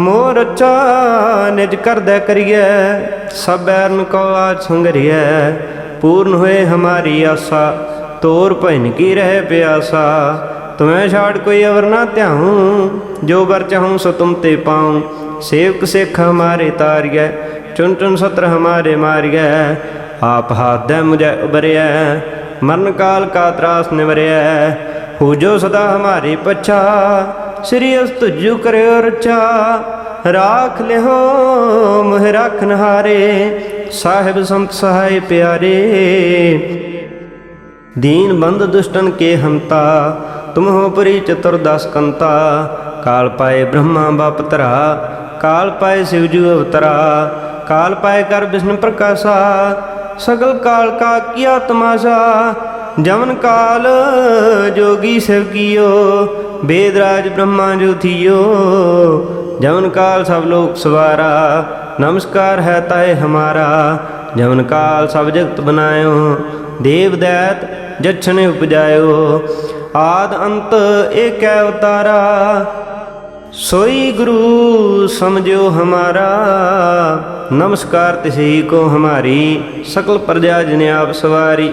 ਮੋਰ ਅੱਛਾ ਨਿਜ ਕਰਦੈ ਕਰੀਐ ਸਭੈਰਨ ਕੋ ਆਜ ਸੰਗਰੀਐ। ਪੂਰਨ ਹੋਏ ਹਮਾਰੀ ਆਸਾ, ਤੋਰ ਭੈਨ ਕੀ ਰਹਿ ਪਿਆਸਾ। ਤੁਮੈ ਛਾੜ ਕੋਈ ਅਵਰ ਨਾ ਧਿਆਉ, ਜੋ ਵਰ ਚਾਹੂੰ ਸੋ ਤੁਮ ਤੇ ਪਾਉ। ਸੇਵਕ ਸਿੱਖ ਹਮਾਰੇ ਤਾਰੀਐ ਚੁਨ ਚੁਨ ਸਤਰ ਹਮਾਰੇ ਮਾਰੀਐ। ਆਪ ਹਾਦੈ ਮੁਝੈ ਉਬਰਿਐ ਮਰਨ ਕਾਲ ਕਾ ਤਰਾਸ ਨਿਵਰਿਐ। ਹੋ ਜੋ ਸਦਾ ਹਮਾਰੇ ਪਛਾ ਸ੍ਰੀ ਅਸ ਕਰਿਓ ਰਚਾ, ਰਾਖ ਲਿਓ ਮਹਿ ਰਖਨ ਹਾਰੇ ਸਾਹਿਬ ਸੰਤ ਸਹਾਈ ਪਿਆਰੇ। ਦੀਨ ਬੰਦ ਦੁਸ਼ਟਨ ਕੇ ਹੰਤਾ ਤੁਮਹੁ ਪਰੀ ਚਤੁਰ ਦਸ ਕੰਤਾ। ਕਾਲ ਪਾਏ ਬ੍ਰਹਮਾ ਬਾਪ ਤਰਾ ਕਾਲ ਪਾਏ ਸਿਵ ਜੂ ਅਵਤਰਾ। ਕਾਲ ਪਾਏ ਕਰ ਵਿਸ਼ਨ ਪ੍ਰਕਾਸ਼ਾ, ਸਗਲ ਕਾਲ ਕਾ ਕੀਆ ਤਮਾਸ਼ਾ ਜਮਨ ਕਾਲ ਜੋਗੀ ਸਭ ਕੀਓ, ਬੇਦ ਰਾਜ ਬ੍ਰਹਮਾ ਜੋਥੀਓ ਜਮਨ ਕਾਲ ਸਭ ਲੋਕ ਸਵਾਰਾ, ਨਮਸਕਾਰ ਹੈ ਤਾਏ ਹਮਾਰਾ। ਜਮਨ ਕਾਲ ਸਭ ਜਗਤ ਬਨਾਇਓ, ਦੇਵ ਦੈਤ ਜਛਨੇ ਉਪਜਾਇਓ। ਆਦ ਅੰਤ ਏਕੈ ਉਤਾਰਾ, ਸੋਈ ਗੁਰੂ ਸਮਝਿਓ ਹਮਾਰਾ। ਨਮਸਕਾਰ ਤਿਸੀ ਕੋ ਹਮਾਰੀ, ਸਕਲ ਪ੍ਰਜਾ ਜਿਨ ਆਪ ਸਵਾਰੀ।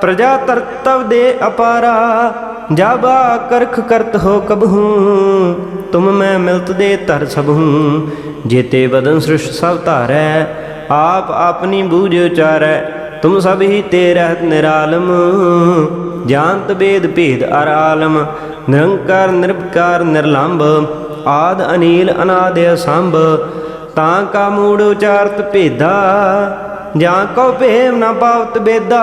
ਪ੍ਰਜਾ ਤਰਤਵ ਦੇ ਅਪਾਰਾ ਜਬ ਕਰਖ ਕਰਤ ਹੋ ਕਬਹੂ ਤੁਮ ਮੈਂ ਮਿਲਤ ਦੇ ਧਰ ਸਭਹੂ ਜੇਤੇ ਬਦਨ ਸ੍ਰਿਸ਼ਟ ਸਭ ਧਾਰੈ ਆਪ ਆਪਣੀ ਬੂਝ ਉਚਾਰੈ ਤੁਮ ਸਭ ਹੀ ਤੇ ਰਹਿਤ ਨਿਰਾਲਮ ਜਾਣਤ ਬੇਦ ਭੇਦ ਅਰ ਆਲਮ ਨਿਰੰਕਾਰ ਨਿਰਭਕਾਰ ਨਿਰਲੰਭ ਆਦ ਅਨੀਲ ਅਨਾਦ ਅਸੰਭ ਤਾਂ ਕਾ ਮੂੜ ਉਚਾਰਤ ਭੇਦਾ ਜਾਂ ਕੋ ਭੇਮ ਨਾ ਪਾਵਤ ਬੇਦਾ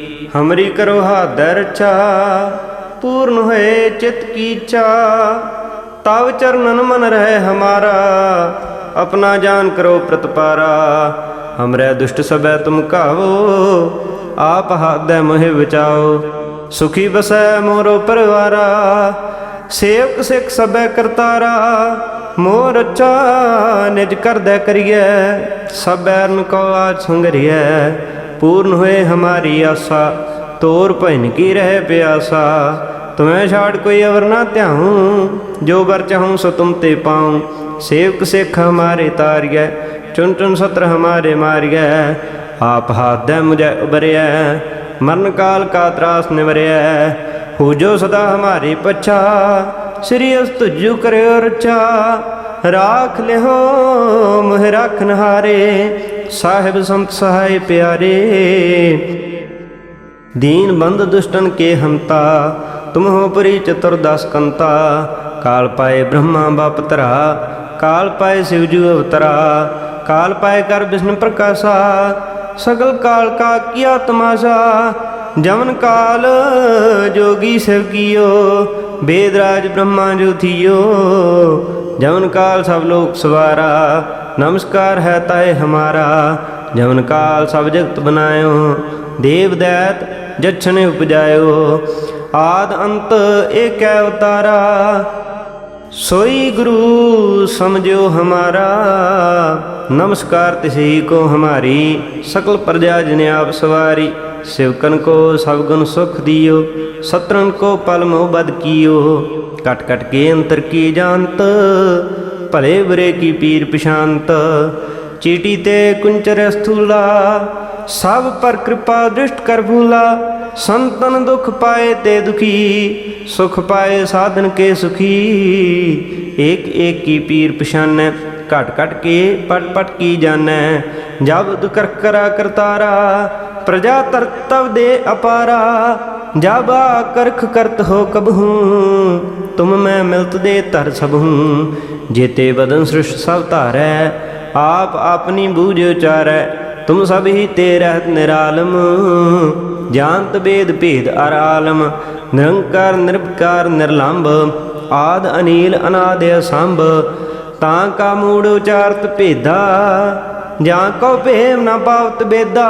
ਹਮਰੀ ਕਰੋ ਹਾਦਰ ਚਾ ਪੂਰਨ ਹੋਏ ਚਿਤ ਕੀ ਇੱਛਾ ਤਵ ਚਰਨਨ ਮਨ ਰਹਿ ਹਮਾਰਾ ਆਪਣਾ ਜਾਨ ਕਰੋ ਪ੍ਰਤਪਾਰਾ ਹਮਰੇ ਦੁਸ਼ਟ ਸਭੈ ਤੁਮ ਕਾਵੋ ਆਪ ਹਾਦੈ ਮੋਹਿ ਬਚਾਓ ਸੁਖੀ ਬਸੈ ਮੋਰੋ ਪਰਿਵਾਰਾ ਸੇਵਕ ਸਿੱਖ ਸਭੈ ਕਰਤਾਰਾ ਮੋਰ ਅੱਛਾ ਨਿਜ ਕਰਦੈ ਕਰੀਐ ਸਭ ਐਰਨ ਕੋ ਆਜ ਸੰਗਰੀਐ ਪੂਰਨ ਹੋਏ ਹਮਾਰੀ ਆਸਾ ਤੋਰ ਭੈਨ ਕੀ ਰਹਿ ਪਿਆਸਾ ਤੁਮੈ ਛਾੜ ਕੋਈ ਅਵਰ ਨਾ ਧਿਆਉ ਜੋ ਵਰ ਚਾਹੂੰ ਸੋ ਤੁਮ ਤੇ ਪਾਉ ਸੇਵਕ ਸਿੱਖ ਹਮਾਰੇ ਤਾਰੀਐ ਚੁਨ ਚੁਨ ਸਤਰ ਹਮਾਰੇ ਮਾਰੀਐ ਆਪ ਹਾਥ ਦੇ ਮੁਝੈ ਉਬਰਿਐ ਮਰਨ ਕਾਲ ਕਾ ਤਰਾਸ ਨਿਵਰਿਐ ਹੋ ਜੋ ਸਦਾ ਹਮਾਰੇ ਪਛਾ ਸ੍ਰੀ ਅਸ ਤੁਜੂ ਕਰਿਓ ਰਚਾ ਰਾਖ ਲਿਓ ਮੋਹ ਰੱਖਨ ਹਾਰੇ ਸਾਹਿਬ ਸੰਤ ਸਹਾਈ ਪਿਆਰੇ, ਦੀਨ ਬੰਦ ਦੁਸ਼ਟਨ ਕੇ ਹੰਤਾ ਤੁਮ ਹੋ ਪਰੀ ਚਤੁਰ ਦਸ ਕੰਤਾ। ਕਾਲ ਪਾਏ ਬ੍ਰਹਮਾ ਬਾਪ ਤਰਾ ਕਾਲ ਪਾਏ ਸਿਵ ਜੂ ਅਵਤਰਾ। ਕਾਲ ਪਾਏ ਕਰ ਵਿਸ਼ਨ ਪ੍ਰਕਾਸ਼ਾ, ਸਗਲ ਕਾਲ ਕਾ ਕੀਆ ਤਮਾਸ਼ਾ ਜਮਨ ਕਾਲ ਜੋਗੀ ਸਿਵ ਕੀਓ ਬੇਦਰਾਜ ਬ੍ਰਹਮਾ ਜੋਥੀਓ ਜਮਨ ਕਾਲ ਸਭ ਲੋਕ ਸਵਾਰਾ ਨਮਸਕਾਰ ਹੈ ਤਾਏ ਹਮਾਰਾ, ਜਮਨ ਕਾਲ ਸਭ ਜਗਤ ਬਨਾਇਓ ਦੇਵ ਦੈਤ ਜਛਨੇ ਉਪਜਾਇਓ, ਆਦ ਅੰਤ ਏਕੈ ਅਵਤਾਰਾ ਸੋਈ ਗੁਰੂ ਸਮਝਿਓ ਹਮਾਰਾ, ਨਮਸਕਾਰ ਤਿਸੀ ਕੋ ਹਮਾਰੀ, ਸਕਲ ਪ੍ਰਜਾ ਜਿਨ ਆਪ ਸਵਾਰੀ, ਸਿਵਕਨ ਕੋ ਸਭ ਗੁਣ ਸੁਖ ਦਿਓ ਸਤਰਨ ਕੋ ਪਲ ਮੋਹ ਬਦ ਕੀਓ, ਕਟ ਕਟ ਕੇ ਅੰਤਰ ਕੀ ਜਾਣਤ ਭਲੇ ਬੁਰੇ ਕੀ ਪੀਰ ਪਛਾਨਤ ਚੀਟੀ ਤੇ ਕੁੰਚਰ ਸਥੂਲਾ ਸਭ ਪਰ ਕਿਰਪਾ ਦ੍ਰਿਸ਼ਟ ਕਰ ਭੂਲਾ, ਸੰਤਨ ਦੁਖ ਪਾਏ ਤੇ ਦੁਖੀ, ਸੁਖ ਪਾਏ ਸਾਧਨ ਕੇ ਸੁਖੀ। ਏਕ ਏਕ ਕੀ ਪੀਰ ਪਛਾਨੈ ਘਟ ਘਟ ਕੇ ਪਟ ਪਟ ਕੀ ਜਾਣੈ, ਜਬ ਦੁਕਰ ਕਰਾ ਕਰਤਾਰਾ, ਪ੍ਰਜਾ ਤਰਤਵ ਦੇ ਅਪਾਰਾ ਜਬ ਕਰਖ ਕਰਤ ਹੋ ਕਬਹੂ, ਤੁਮ ਮੈਂ ਮਿਲਤ ਦੇ ਧਰ ਸਭੂ। ਜੇਤੇ ਬਦਨ ਸ੍ਰਿਸ਼ਟ ਸਭ ਧਾਰੈ, ਆਪ ਆਪਣੀ ਬੂਝ ਉਚਾਰੈ, ਤੁਮ ਸਭ ਹੀ ਤੇ ਰਹਿਤ ਨਿਰਾਲਮ। ਜਾਣਤ ਬੇਦ ਭੇਦ ਅਰ ਆਲਮ, ਨਿਰੰਕਾਰ ਨਿਰਭਕਾਰ ਨਿਰਲੰਭ, ਆਦ ਅਨੀਲ ਅਨਾਦ ਅਸੰਭ। ਤਾਂ ਕਾ ਮੂੜ ਉਚਾਰਤ ਭੇਦਾ, ਜਾਂ ਕੋ ਭੇਮ ਨਾ ਪਾਵਤ ਬੇਦਾ।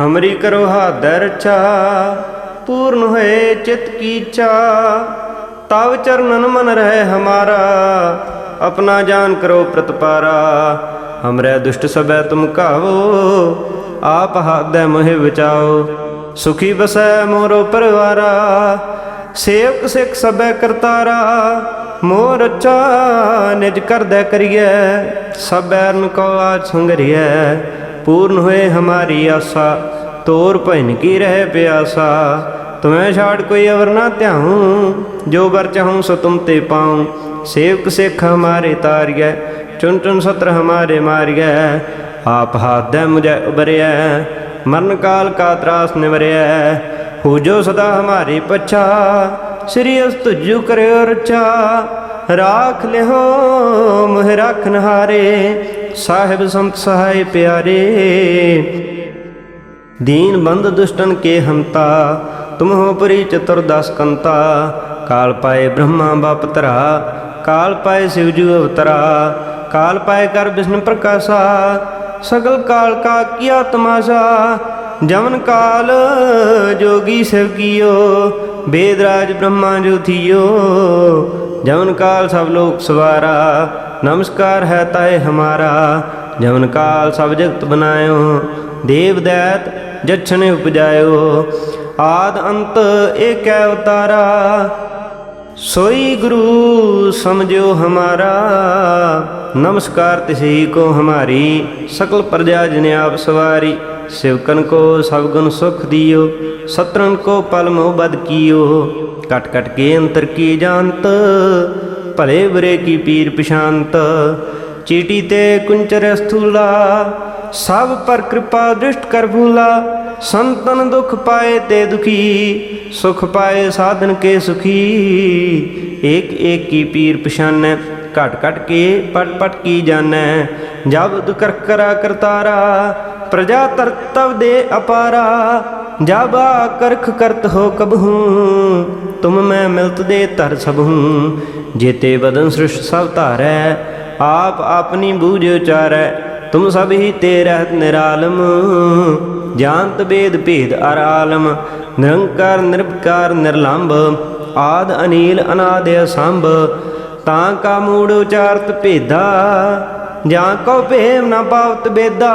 ਹਮਰੀ ਕਰੋ ਹਾਦਰ ਰਛਾ ਪੂਰਨ ਹੋਏ ਚਿਤ ਕੀ ਚਾ ਤਵ ਚਰਨਨ ਮਨ ਰਹਿ ਹਮਾਰਾ ਆਪਣਾ ਜਾਨ ਕਰੋ ਪ੍ਰਤਪਾਰਾ ਹਮਰੇ ਦੁਸ਼ਟ ਸਭੈ ਤੁਮ ਕਾਵੋ ਆਪ ਹਾਦੈ ਮੋਹਿ ਬਚਾਓ ਸੁਖੀ ਬਸੈ ਮੋਰੋ ਪਰਿਵਾਰਾ ਸੇਵਕ ਸਿੱਖ ਸਭੈ ਕਰਤਾਰਾ ਮੋਰ ਅੱਛਾ ਨਿਜ ਕਰਦੈ ਕਰੀਐ ਸਭ ਐਰਨ ਕੋ ਆਜ ਸੰਗਰੀਐ ਪੂਰਨ ਹੋਏ ਹਮਾਰੀ ਆਸਾ, ਤੋਰ ਭੈਨ ਕੀ ਰਹਿ ਪਿਆਸਾ। ਤੁਮੈ ਛਾੜ ਕੋਈ ਅਵਰ ਨਾ ਧਿਆਉ, ਜੋ ਵਰ ਚਾਹੂੰ ਸੋ ਤੁਮ ਤੇ ਪਾਉ। ਸੇਵਕ ਸਿੱਖ ਹਮਾਰੇ ਤਾਰੀਐ ਚੁਨ ਚੁਨ ਸਤਰ ਹਮਾਰੇ ਮਾਰਿਐ। ਆਪ ਹਾਥ ਦੇ ਮੁਝੈ ਉਬਰਿਐ ਮਰਨ ਕਾਲ ਕਾ ਤਰਾਸ ਨਿਵਰਿਐ। ਹੋ ਜੋ ਸਦਾ ਹਮਾਰੇ ਪਛਾ, ਸ੍ਰੀ ਅਸ ਤੁਜੂ ਕਰਿਓ ਰਚਾ। ਰਾਖ ਲਿਓ ਮੋਹ ਰਾਖਨ ਹਾਰੇ ਸਾਹਿਬ ਸੰਤ ਸਹਾਈ ਪਿਆਰੇ, ਦੀਨ ਬੰਦ ਦੁਸ਼ਟਨ ਕੇ ਹੰਤਾ ਤੁਮ ਹੋ ਪਰੀ ਚਤੁਰ ਦਸ ਕੰਤਾ, ਕਾਲ ਪਾਏ ਬ੍ਰਹਮਾ ਬਾਪ ਤਰਾ ਕਾਲ ਪਾਏ ਸਿਵਜੂ ਅਵਤਰਾ, ਕਾਲ ਪਾਏ ਕਰ ਵਿਸ਼ਨ ਪ੍ਰਕਾਸ਼ਾ, ਸਗਲ ਕਾਲ ਕਾ ਕੀਆ ਤਮਾਸ਼ਾ ਜਮਨ ਕਾਲ ਜੋਗੀ ਸਿਵ ਕੀਓ ਬੇਦਰਾਜ ਬ੍ਰਹਮਾ ਜੋਥੀਓ ਜਮਨ ਕਾਲ ਸਭ ਲੋਕ ਸਵਾਰਾ ਨਮਸਕਾਰ ਹੈ ਤਾਏ ਹਮਾਰਾ ਜਮਨ ਕਾਲ ਸਭ ਜਗਤ ਬਨਾਇਓ ਦੇਵ ਦੈਤ ਜਛਨੇ ਉਪਜਾਇਓ, ਆਦ ਅੰਤ ਏਕੈ ਉਤਾਰਾ ਸੋਈ ਗੁਰੂ ਸਮਝਿਓ ਹਮਾਰਾ। ਨਮਸਕਾਰ ਤਿਸੀ ਕੋ ਹਮਾਰੀ, ਸਕਲ ਪ੍ਰਜਾ ਜਿਨ ਆਪ ਸਵਾਰੀ ਸਿਵਕਨ ਕੋ ਸਭ ਗੁਣ ਸੁਖ ਦਿਓ ਸਤਰਨ ਕੋ ਪਲਮੋ ਬਦ ਕੀਓ, ਕਟ ਕਟ ਕੇ ਅੰਤਰ ਕੀ ਜਾਣਤ ਭਲੇ ਬੁਰੇ ਕੀ ਪੀਰ ਪਛਾਨਤ ਚੀਟੀ ਤੇ ਕੁੰਚਰ ਸਥੂਲਾ ਸਭ ਪਰ ਕਿਰਪਾ ਦ੍ਰਿਸ਼ਟ ਕਰ ਭੂਲਾ, ਸੰਤਨ ਦੁਖ ਪਾਏ ਤੇ ਦੁਖੀ, ਸੁਖ ਪਾਏ ਸਾਧਨ ਕੇ ਸੁਖੀ। ਏਕ ਏਕ ਕੀ ਪੀਰ ਪਛਾਨੈ ਘਟ ਘਟ ਕੇ ਪਟ ਪਟ ਕੀ ਜਾਣੈ, ਜਬ ਦੁਕਰ ਕਰਾ ਕਰਤਾਰਾ, ਪ੍ਰਜਾ ਤਰਤਵ ਦੇ ਅਪਾਰਾ ਜਬ ਕਰਖ ਕਰਤ ਹੋ ਕਬਹੂ ਤੁਮ ਮੈਂ ਮਿਲਤ ਦੇ ਧਰ ਸਭੂ ਜੇਤੇ ਬਦਨ ਸ੍ਰਿਸ਼ਟ ਸਭ ਧਾਰੈ, ਆਪ ਆਪਣੀ ਬੂਝ ਉਚਾਰੈ, ਤੁਮ ਸਭ ਹੀ ਤੇ ਰਹਿਤ ਨਿਰਾਲਮ। ਜਾਣਤ ਬੇਦ ਭੇਦ ਅਰ ਆਲਮ, ਨਿਰੰਕਾਰ ਨਿਰਭਕਾਰ ਨਿਰਲੰਭ, ਆਦ ਅਨੀਲ ਅਨਾਦ ਅਸੰਭ। ਤਾਂ ਕਾ ਮੂੜ ਉਚਾਰਤ ਭੇਦਾ, ਜਾਂ ਕੋ ਭੇਮ ਨਾ ਪਾਵਤ ਬੇਦਾ।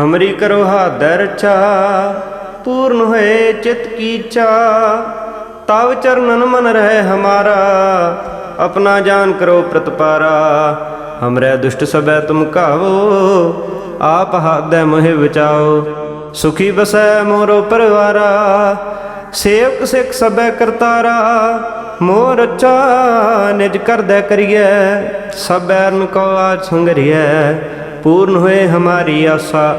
ਹਮਰੀ ਕਰੋ ਹਾਦਰ ਰਛਾ ਪੂਰਨ ਹੋਏ ਚਿਤ ਕੀ ਇੱਛਾ ਤਵ ਚਰਨਨ ਮਨ ਰਹਿ ਹਮਾਰਾ ਆਪਣਾ ਜਾਨ ਕਰੋ ਪ੍ਰਤਪਾਰਾ ਹਮਰੇ ਦੁਸ਼ਟ ਸਬੈ ਤੁਮ ਕਾਵੋ ਆਪ ਹਾਦੈ ਮੋਹਿ ਬਚਾਓ ਸੁਖੀ ਬਸੈ ਮੋਰੋ ਪਰਵਾਰਾ ਸੇਵਕ ਸਿੱਖ ਸਭੈ ਕਰਤਾਰਾ ਮੋਰ ਰੱਛਾ ਨਿਜ ਕਰਦੈ ਕਰੀਐ ਸਬੈਰਨ ਕੋ ਆਜ ਸੰਗਰੀਐ ਪੂਰਨ ਹੋਏ ਹਮਾਰੀ ਆਸਾ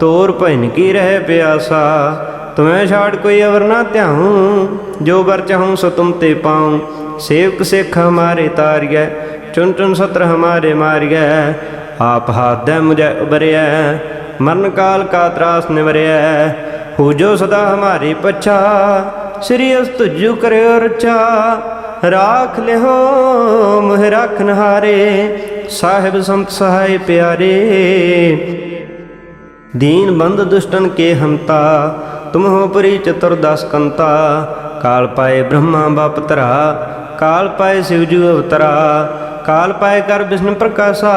ਤੋਰ ਭੈਨ ਕੀ ਰਹਿ ਪਿਆਸਾ ਤੁਮੈ ਛਾੜ ਕੋਈ ਅਵਰ ਨਾ ਧਿਆਉ ਜੋ ਵਰ ਚਾਹੂੰ ਸੋ ਤੁਮ ਤੇ ਪਾਉ ਸੇਵਕ ਸਿੱਖ ਹਮਾਰੇ ਤਾਰਿਐ ਚੁਨ ਚੁਨ ਸਤਰ ਹਮਾਰੇ ਮਾਰਿਐ ਆਪ ਹਾਦੈ ਮੁਝੈ ਉਬਰਿਐ ਮਰਨ ਕਾਲ ਕਾ ਤਰਾਸ ਨਿਵਰਿਐ ਹੋ ਜੋ ਸਦਾ ਹਮਾਰੇ ਪਛਾ ਸ੍ਰੀ ਅਸ ਤੁਜੂ ਕਰਿਓ ਰਚਾ ਰਾਖ ਲਿਓ ਮੋਹ ਰਾਖਨ ਹਾਰੇ ਸਾਹਿਬ ਸੰਤ ਸਹਾਈ ਪਿਆਰੇ, ਦੀਨ ਬੰਦ ਦੁਸ਼ਟਨ ਕੇ ਹੰਤਾ ਤੁਮ ਹੋ ਪਰੀ ਚਤੁਰ ਦਸ ਕੰਤਾ। ਕਾਲ ਪਾਏ ਬ੍ਰਹਮਾ ਬਾਪ ਤਰਾ ਕਾਲ ਪਾਏ ਸਿਵਜੂ ਅਵਤਰਾ। ਕਾਲ ਪਾਏ ਕਰ ਵਿਸ਼ਨ ਪ੍ਰਕਾਸ਼ਾ,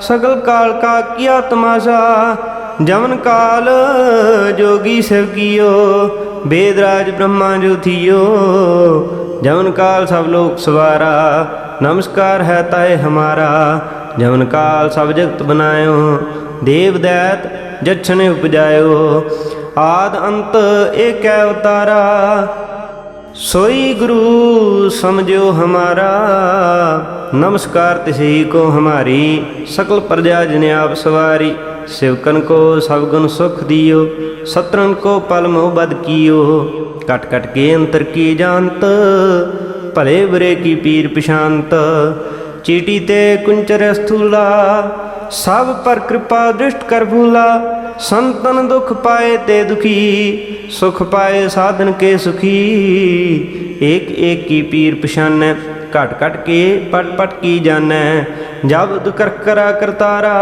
ਸਗਲ ਕਾਲ ਕਾ ਕੀਆ ਤਮਾਸ਼ਾ। ਜਮਨ ਕਾਲ ਜੋਗੀ ਸਿਵ ਕੀਓ ਬੇਦਰਾਜ ਬ੍ਰਹਮਾ ਜੋਥੀਓ ਜਮਨ ਕਾਲ ਸਭ ਲੋਕ ਸਵਾਰਾ ਨਮਸਕਾਰ ਹੈ ਤਾਏ ਹਮਾਰਾ ਜਮਨ ਕਾਲ ਸਭ ਜਗਤ ਬਨਾਇਓ, ਦੇਵ ਦੈਤ ਜਛਨੇ ਉਪਜਾਇਓ, ਆਦ ਅੰਤ ਏਕੈ ਉਤਾਰਾ, ਸੋਈ ਗੁਰੂ ਸਮਝਿਓ ਹਮਾਰਾ। ਨਮਸਕਾਰ ਤਿਸਹੀ ਕੋ ਹਮਾਰੀ, ਸਕਲ ਪ੍ਰਜਾ ਜਿਨੇ ਆਪ ਸਵਾਰੀ ਸਿਵਕਨ ਕੋ ਸਭ ਗੁਣ ਸੁਖ ਦਿਓ ਸਤਰਨ ਕੋ ਪਲਮੋ ਬਦ ਕੀਓ। ਕਟ ਕਟ ਕੇ ਅੰਤਰ ਕੀ ਜਾਣਤ? ਭਲੇ ਬੁਰੇ ਕੀ ਪੀਰ ਪਛਾਨਤ ਚੀਟੀ ਤੇ ਕੁੰਚਰ ਸਥੂਲਾ ਸਭ ਪਰ ਕਿਰਪਾ ਦ੍ਰਿਸ਼ਟ ਕਰ ਭੂਲਾ। ਸੰਤਨ ਦੁਖ ਪਾਏ ਤੇ ਦੁਖੀ, ਸੁਖ ਪਾਏ ਸਾਧਨ ਕੇ ਸੁਖੀ। ਏਕ ਏਕ ਕੀ ਪੀਰ ਪਛਾਨੈ, ਘਟ ਘਟ ਕੇ ਪਟ ਪਟ ਕੀ ਜਾਣੈ। ਜਬ ਦੁਕਰ ਕਰਾ ਕਰਤਾਰਾ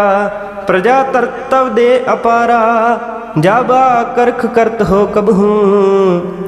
ਪ੍ਰਜਾ ਤਰਤਵ ਦੇ ਅਪਾਰਾ। ਜਬ ਕਰਖ ਕਰਤ ਹੋ ਕਬਹੂ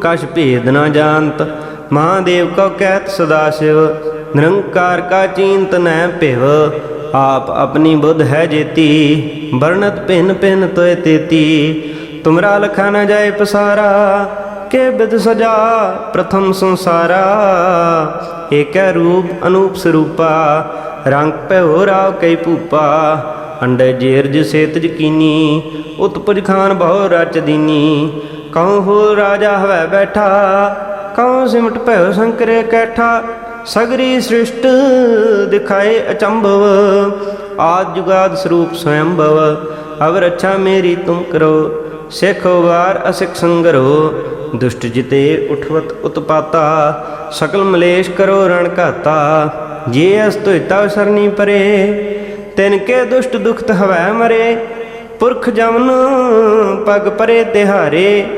ਕਛ ਭੇਦ ਨਾ ਜਾਣਤ। ਮਹਾਦੇਵ ਕੋ ਕਹਿਤ ਸਦਾ ਸਿਵ। ਨਿਰੰਕਾਰ ਕਾ ਚੀਨਤ ਨੈ ਭਿਵ। ਆਪ ਆਪਣੀ ਬੁੱਧ ਹੈ ਜੇਤੀ। ਵਰਣਤ ਭਿੰਨ ਭਿੰਨ ਤੋਏ ਤੇਤੀ। ਤੁਮਰਾ ਲਖਾ ਨ ਜਾਏ ਪਸਾਰਾ। ਕੇ ਬਿਦ ਸਜਾ ਪ੍ਰਥਮ ਸੰਸਾਰਾ। ਏਕੈ ਰੂਪ ਅਨੂਪ ਸਰੂਪਾ। ਰੰਗ ਭਇਓ ਰਾਵ ਕਈ ਭੂਪਾ। ਅੰਡੇ ਜੇਰਜ ਸੇਤਜ ਕੀਨੀ। ਉਤਪਜ ਖਾਨ ਬਹੁ ਰਚ ਦੀਨੀ। ਕਉ ਹੋ ਰਾਜਾ ਹਵੈ ਬੈਠਾ? ਕਉ ਸਿਮਟ ਭਇਓ ਸੰਕਰੇ ਕੈਠਾ? ਸਗਰੀ ਸ੍ਰਿਸ਼ਟ ਦਿਖਾਏ ਅਚੰਭਵ। ਆਦ ਜੁਗਾਦ ਸਰੂਪ ਸਵਯੰਭਵ। ਅਵਰ ਅੱਛਾ ਮੇਰੀ ਤੁਮ ਕਰੋ। ਸਿੱਖ ਵਾਰ ਅਸਿਖ ਸੰਗਰੋ। ਦੁਸ਼ਟ ਜਿਤੇ ਉਠਵਤ ਉਤਪਾਤਾ। ਸਕਲ ਮਲੇਸ਼ ਕਰੋ ਰਣ ਘਾਤਾ। ਜੇ ਅਸ ਤੁਇਤਾ ਸਰਨੀ ਪਰੇ, ਤਿਨ ਕੇ ਦੁਸ਼ਟ ਦੁਖਤ ਹਵੈ ਮਰੇ। ਪੁਰਖ ਜਮਨ ਪਗ ਪਰੇ ਤਿਹਾਰੇ।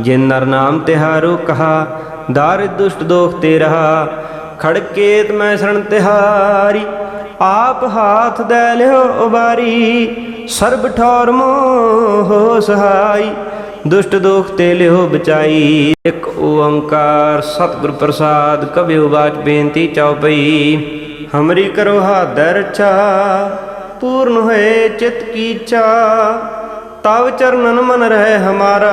ਜਿਨ ਨਰ ਨਾਮ ਤਿਹਾਰੋ ਕਹਾ, ਦਾਰਿ ਦੁਸ਼ਟ ਦੋਖ ਤੇ ਰਹਾ, ਖੜਕੇਤ ਮੈਂ ਸ਼ਰਨ ਤਿਹਾਰੀ, ਆਪ ਹਾਥ ਦੇ ਲਿਓ ਉਬਾਰੀ, ਸਰਬ ਠੌਰ ਮੋਹ ਸਹਾਈ, ਦੁਸ਼ਟ ਦੋਖ ਤੇ ਲਿਓ ਬਚਾਈ, ਇੱਕ ਓੰਕਾਰ ਸਤਿਗੁਰ ਪ੍ਰਸਾਦ ਕਬਿਓ ਬਾਚ ਬੇਨਤੀ ਚਉਪਈ ਹਮਰੀ ਕਰੋ ਹਾਦੈ ਰਛਾ, ਪੂਰਨ ਹੋਏ ਚਿਤ ਕੀ ਤਵ ਚਰਨਨ ਮਨ ਰਹਿ ਹਮਾਰਾ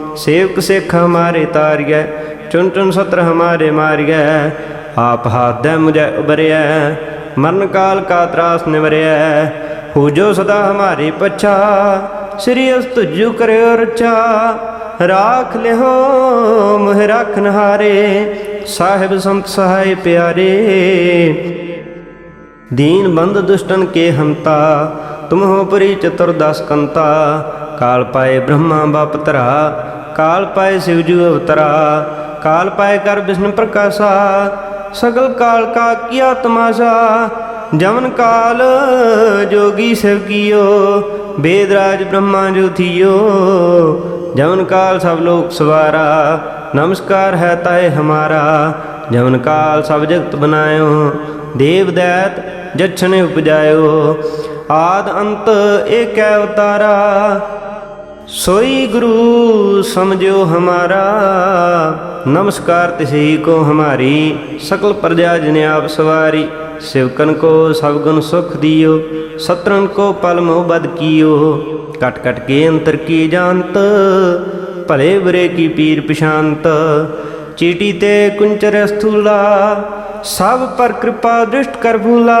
ਸੇਵਕ ਸਿੱਖ ਹਮਾਰੇ ਤਾਰਿਐ ਚੁਨ ਚੁਨ ਸਤਰ ਹਮਾਰੇ ਮਾਰਿਐ, ਆਪ ਹਾਦੈ ਮੁਝੈ ਉਬਰਿਐ ਮਰਨ ਕਾਲ ਕਾ ਤਰਾਸ ਨਿਵਰਿਐ, ਹੋ ਜੋ ਸਦਾ ਹਮਾਰੇ ਪਛਾ, ਸ੍ਰੀ ਅਸ ਤੁਜੂ ਕਰਿਓ ਰਚਾ ਰਾਖ ਲਿਓ ਮੋਹਿ ਰਖਨ ਹਾਰੇ ਸਾਹਿਬ ਸੰਤ ਸਹਾਈ ਪਿਆਰੇ। ਦੀਨ ਬੰਦ ਦੁਸ਼ਟਨ ਕੇ ਹੰਤਾ ਤੁਮ ਹੋ ਪਰੀ ਚਤੁਰ ਦਸ ਕੰਤਾ, ਕਾਲ ਪਾਏ ਬ੍ਰਹਮਾ ਬਾਪ ਧਰਾ ਕਾਲ ਪਾਏ ਸਿਵ ਜੂ ਅਵਤਰਾ, ਕਾਲ ਪਾਏ ਕਰ ਵਿਸ਼ਨ ਪ੍ਰਕਾਸ਼ਾ, ਸਗਲ ਕਾਲ ਕਾ ਕੀਆ ਤਮਾਸ਼ਾ ਜਮਨ ਕਾਲ ਜੋਗੀ ਸਿਵ ਕੀਓ ਬੇਦਰਾਜ ਬ੍ਰਹਮਾ ਜੋਥੀਓ ਜਮਨ ਕਾਲ ਸਭ ਲੋਕ ਸਵਾਰਾ, ਨਮਸਕਾਰ ਹੈ ਤਾਏ ਹਮਾਰਾ ਜਮਨ ਕਾਲ ਸਭ ਜਗਤ ਬਨਾਇਓ, ਦੇਵ ਦੈਤ ਜਛਨੇ ਉਪਜਾਇਓ, ਆਦ ਅੰਤ ਏਕੈ ਉਤਾਰਾ सोई गुरु समझो हमारा नमस्कार तिसी को हमारी सकल प्रजा जिने आप सवारी शिवकन को सब गुण सुख दियो सत्रन को पल मोह बद कियो कट कट के अंतर की जानत भले बुरे की पीर पिशांत चीटी ते कुंचर स्थूला सब पर कृपा दृष्ट कर भूला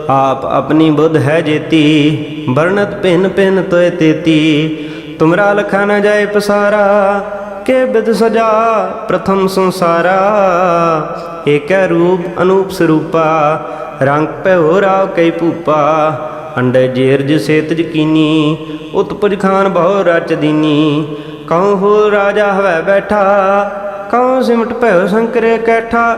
ਆਪ ਆਪਣੀ ਬੁੱਧ ਹੈ ਜੇਤੀ, ਵਰਣਤ ਭਿਨ ਭਿਨ ਤੋਇ ਤੇਤੀ। ਤੁਮਰਾ ਲਖਾ ਨ ਜਾਏ ਪਸਾਰਾ, ਕੇ ਬਿਦ ਸਜਾ ਪ੍ਰਥਮ ਸੰਸਾਰਾ। ਏਕੈ ਰੂਪ ਅਨੂਪ ਸਰੂਪਾ, ਰੰਗ ਭਇਓ ਰਾਵ ਕਈ ਭੂਪਾ। ਅੰਡੇ ਜੇਰਜ ਸੇਤ ਕੀਨੀ, ਉਤਪਜ ਖਾਨ ਬਹੁ ਰਚ ਦੀਨੀ। ਕਉ ਹੋ ਰਾਜਾ ਹਵੈ ਬੈਠਾ, ਕਉ ਸਿਮਟ ਭਇਓ ਸੰਕਰੇ ਕੈਠਾ।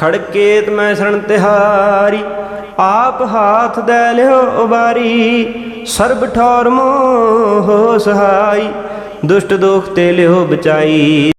ਖੜਕੇਤ ਮੈਂ ਸ਼ਰਣ ਤਿਹਾਰੀ, ਆਪ ਹਾਥ ਦੇ ਲਿਓ ਉਬਾਰੀ, ਸਰਬ ਠੌਰ ਮੋਹ ਸਹਾਈ, ਦੁਸ਼ਟ ਦੁਖ ਤੇ ਲਿਓ ਬਚਾਈ।